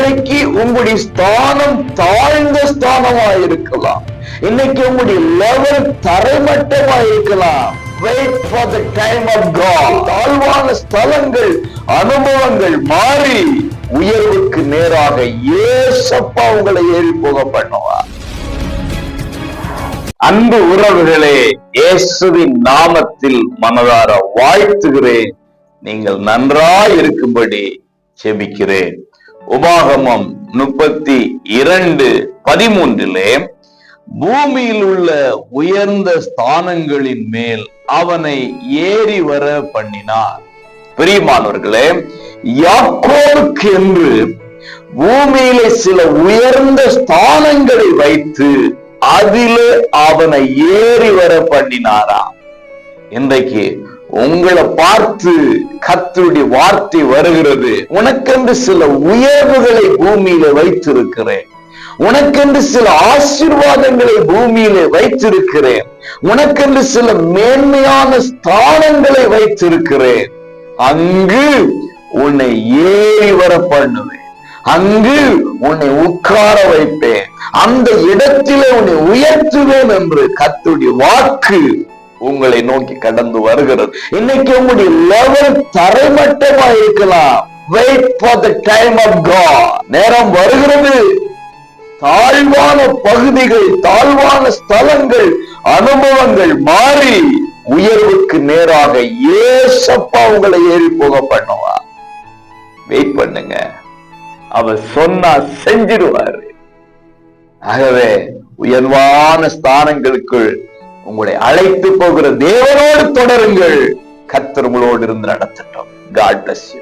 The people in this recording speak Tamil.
இன்றைக்கு உங்களுடைய ஸ்தானம் தாழ்ந்த ஸ்தானமா இருக்கலாம் இன்னைக்கு உங்களுடைய லெவல் தரைமட்டமா இருக்கலாம். Wait for the time of God தாழ்வான ஸ்தலங்கள் அனுபவங்கள் மாறி உயர்வுக்கு நேராக ஏசப்பா உங்களை ஏறி போக பண்ணுவார். அன்பு உறவுகளே இயேசுவின் நாமத்தில் மனதார வாழ்த்துகிறேன். நீங்கள் நன்றாய் இருக்கும்படி செபிக்கிறேன். உபாகமம் முப்பத்தி இரண்டு பதிமூன்றிலே பூமியில் உள்ள உயர்ந்த ஸ்தானங்களின் மேல் அவனை ஏறி வர பண்ணினார். பிரியமானவர்களே யாக்கோவுக்கு என்று பூமியிலே சில உயர்ந்த ஸ்தானங்களை வைத்து அதிலே அவனை ஏறி வர பண்ணினாரா இன்றைக்கு உங்களை பார்த்து கத்தருடைய வார்த்தை வருகிறது. உனக்கென்று சில உயர்வுகளை பூமியில வைத்திருக்கிறேன். உனக்கென்று சில ஆசிர்வாதங்களை பூமியிலே வைத்திருக்கிறேன். உனக்கென்று சில மேன்மையான ஸ்தானங்களை வைத்திருக்கிறேன். அங்கு உன்னை ஏறி வர பண்ணுவேன். அங்கு உன்னை உட்கார வைப்பேன். அந்த இடத்திலே உன்னை உயர்த்துவேன் என்று கத்துடைய வாக்கு உங்களை நோக்கி கடந்து வருகிறது. இன்னைக்கு உங்களுடைய லெவல் தரைமட்டமா இருக்கலாம். Wait for the time of God நேரம் வருகிறது. தாழ்வான பகுதிகள் தாழ்வான ஸ்தலங்கள் அனுபவங்கள் மாறி உயர்வுக்கு நேராக ஏசப்பா உங்களை ஏறி போக பண்ணுவா வெயிட் பண்ணுங்க. அவர் சொன்னா செஞ்சிருவாரு ஆகவே உயர்வான ஸ்தானங்களுக்குள் உங்களை அழைத்து போகிற தேவனோடு தொடருங்கள். கத்தர் உங்களோடு இருந்து நடத்தட்டும். God bless you